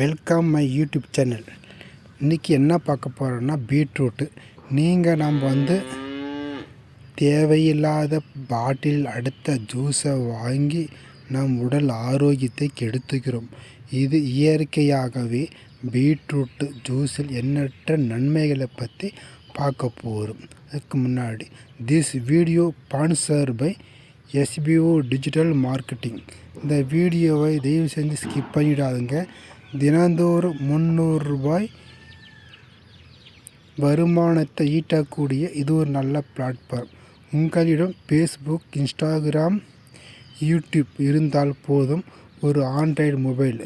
Welcome my YouTube channel இன்றைக்கி என்ன பார்க்க போகிறோன்னா பீட்ரூட்டு நீங்கள் நம்ம வந்து தேவையில்லாத பாட்டில் அடுத்த ஜூஸை வாங்கி நம் உடல் ஆரோக்கியத்தை கெடுத்துக்கிறோம். இது இயற்கையாகவே பீட்ரூட்டு ஜூஸில் எண்ணற்ற நன்மைகளை பற்றி பார்க்க போகிறோம் அதுக்கு முன்னாடி this video sponsor by SPO digital marketing இந்த வீடியோவை தயவு செஞ்சு ஸ்கிப் பண்ணிடாதுங்க. தினந்தோறும் முந்நூறு ரூபாய் வருமானத்தை ஈட்டக்கூடிய இது ஒரு நல்ல பிளாட்ஃபார்ம் உங்களிடம் ஃபேஸ்புக் இன்ஸ்டாகிராம் யூடியூப் இருந்தால் போதும் ஒரு ஆண்ட்ராய்டு மொபைல்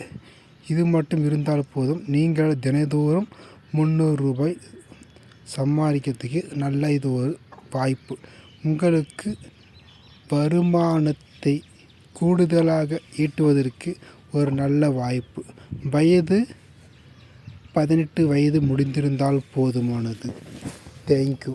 இது மட்டும் இருந்தால் போதும். நீங்கள் தினந்தோறும் முந்நூறு ரூபாய் சம்பாதிக்கிறதுக்கு நல்ல இது ஒரு வாய்ப்பு. உங்களுக்கு வருமானத்தை கூடுதலாக ஈட்டுவதற்கு ஒரு நல்ல வாய்ப்பு. வயது பதினெட்டு வயது முடிந்திருந்தால் போதுமானது. தேங்க்யூ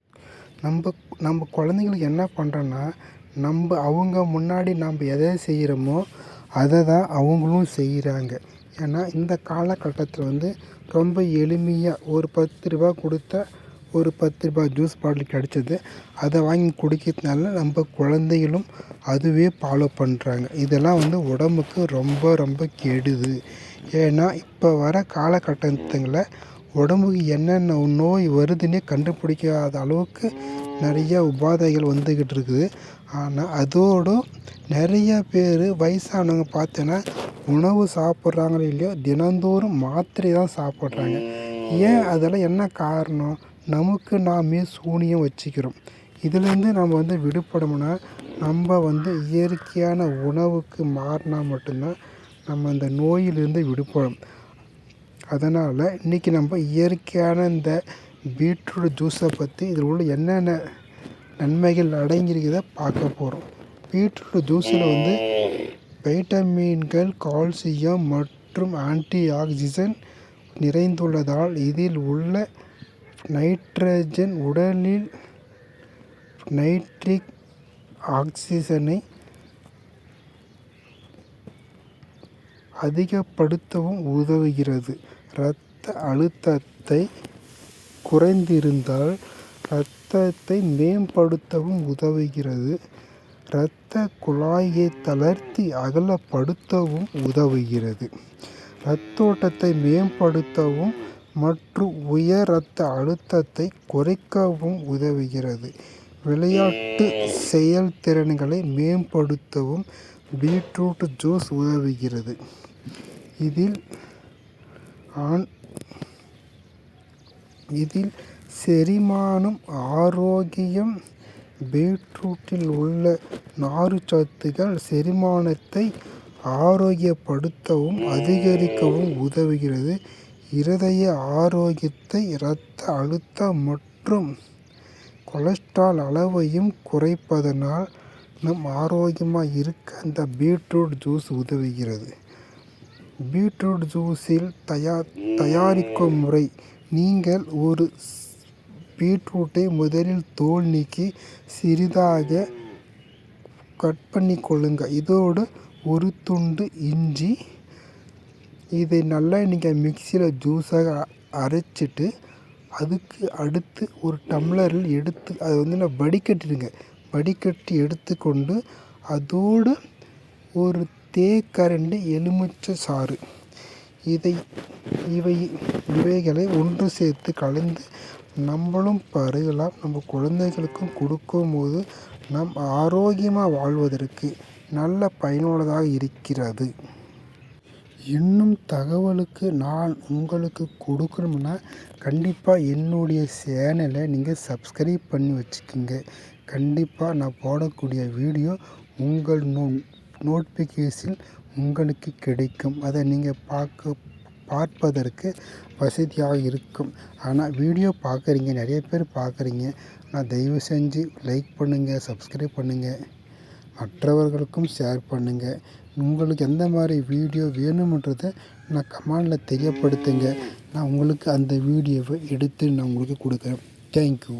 நம்ம நம்ம குழந்தைங்களுக்கு என்ன பண்ணுறோன்னா நம்ம அவங்க முன்னாடி நம்ம எதை செய்கிறோமோ அதை தான் அவங்களும் செய்கிறாங்க ஏன்னா இந்த காலகட்டத்தில் வந்து ரொம்ப எளிமையாக ஒரு பத்து ரூபா கொடுத்தா ஒரு பத்து ரூபா ஜூஸ் பாட்டில் கிடச்சது. அதை வாங்கி குடிக்கிறதுனால நம்ம குழந்தைகளும் அதுவே ஃபாலோ பண்ணுறாங்க இதெல்லாம் வந்து உடம்புக்கு ரொம்ப ரொம்ப கெடுது. ஏன்னா இப்போ வர காலகட்டத்தில் உடம்புக்கு என்னென்ன நோய் வருதுன்னே கண்டுபிடிக்காத அளவுக்கு நிறைய உபாதைகள் வந்துக்கிட்டு இருக்குது. ஆனால் அதோடு நிறைய பேர் வயசானவங்க பார்த்தோன்னா உணவு சாப்பிட்றாங்களோ இல்லையோ தினந்தோறும் மாத்திரை தான் சாப்பிட்றாங்க. ஏன் அதெல்லாம் என்ன காரணம்? நமக்கு நாமே சூனியம் வச்சுக்கிறோம். இதுலேருந்து நம்ம வந்து விடுபடணும்னா நம்ம வந்து இயற்கையான உணவுக்கு மாறினா மட்டும்தான் நம்ம இந்த நோயிலிருந்து விடுபடும் அதனால் இன்றைக்கி நம்ம இயற்கையான இந்த பீட்ரூட் ஜூஸை பற்றி இதில் உள்ள என்னென்ன நன்மைகள் அடங்கியிருக்கிறத பார்க்க போகிறோம் பீட்ரூட் ஜூஸில் வந்து வைட்டமின்கள் கால்சியம் மற்றும் ஆன்டி ஆக்சிஜன் நிறைந்துள்ளதால் இதில் உள்ள நைட்ரஜன் உடலில் நைட்ரிக் ஆக்சிஜனை அதிகப்படுத்தவும் உதவுகிறது. இரத்த அழுத்தத்தை குறைந்திருந்தால் இரத்தத்தை மேம்படுத்தவும் உதவுகிறது. இரத்த குழாயை தளர்த்தி அகலப்படுத்தவும் உதவுகிறது. இரத்தோட்டத்தை மேம்படுத்தவும் மற்றும் உயர் இரத்த அழுத்தத்தை குறைக்கவும் உதவுகிறது. விளையாட்டு செயல்திறன்களை மேம்படுத்தவும் பீட்ரூட் ஜூஸ் உதவுகிறது. இதில் ஆண் இதில் செரிமானம் ஆரோக்கியம் பீட்ரூட்டில் உள்ள நார்ச்சத்துகள் செரிமானத்தை ஆரோக்கியப்படுத்தவும் அதிகரிக்கவும் உதவுகிறது. இருதய ஆரோக்கியத்தை இரத்த அழுத்தம் மற்றும் கொலஸ்ட்ரால் அளவையும் குறைப்பதனால் நம் ஆரோக்கியமாக இருக்க அந்த பீட்ரூட் ஜூஸ் உதவுகிறது. பீட்ரூட் ஜூஸில் தயா தயாரிக்கும் முறை. நீங்கள் ஒரு பீட்ரூட்டை முதலில் தோல் நீக்கி சிறிதாக கட் பண்ணி கொள்ளுங்கள். இதோடு ஒரு துண்டு இஞ்சி இதை நல்லா நீங்கள் மிக்சியில் ஜூஸாக அரைச்சிட்டு அதுக்கு அடுத்து ஒரு டம்ளரில் எடுத்து அதை வந்து நான் வடிகட்டிடுங்க. வடிகட்டி எடுத்துக்கொண்டு அதோடு ஒரு தேக்கரண்டி எலுமிச்சை சாறு. இதை இவை இவைகளை ஒன்று சேர்த்து கலந்து நம்மளும் பருகலாம். நம்ம குழந்தைகளுக்கும் கொடுக்கும்போது நம் ஆரோக்கியமாக வாழ்வதற்கு நல்ல பயனுள்ளதாக இருக்கிறது. இன்னும் தகவலுக்கு நான் உங்களுக்கு கொடுக்கணும்னா கண்டிப்பாக என்னுடைய சேனலை நீங்கள் சப்ஸ்கிரைப் பண்ணி வச்சுக்கோங்க. கண்டிப்பாக நான் போடக்கூடிய வீடியோ உங்கள் நோ நோட்டிஃபிகேஷன் உங்களுக்கு கிடைக்கும். அதை நீங்கள் பார்க்க பார்ப்பதற்கு வசதியாக இருக்கும். ஆனால் வீடியோ பார்க்குறீங்க நிறைய பேர் பார்க்குறீங்க. நான் தயவு செஞ்சு லைக் பண்ணுங்கள் சப்ஸ்கிரைப் பண்ணுங்கள் மற்றவர்களுக்கும் ஷேர் பண்ணுங்கள் உங்களுக்கு எந்த மாதிரி வீடியோ வேணுமன்றதை நான் கமெண்டில் தெரியப்படுத்துங்க. நான் உங்களுக்கு அந்த வீடியோவை எடுத்து நான் உங்களுக்கு கொடுக்குறேன். தேங்க்யூ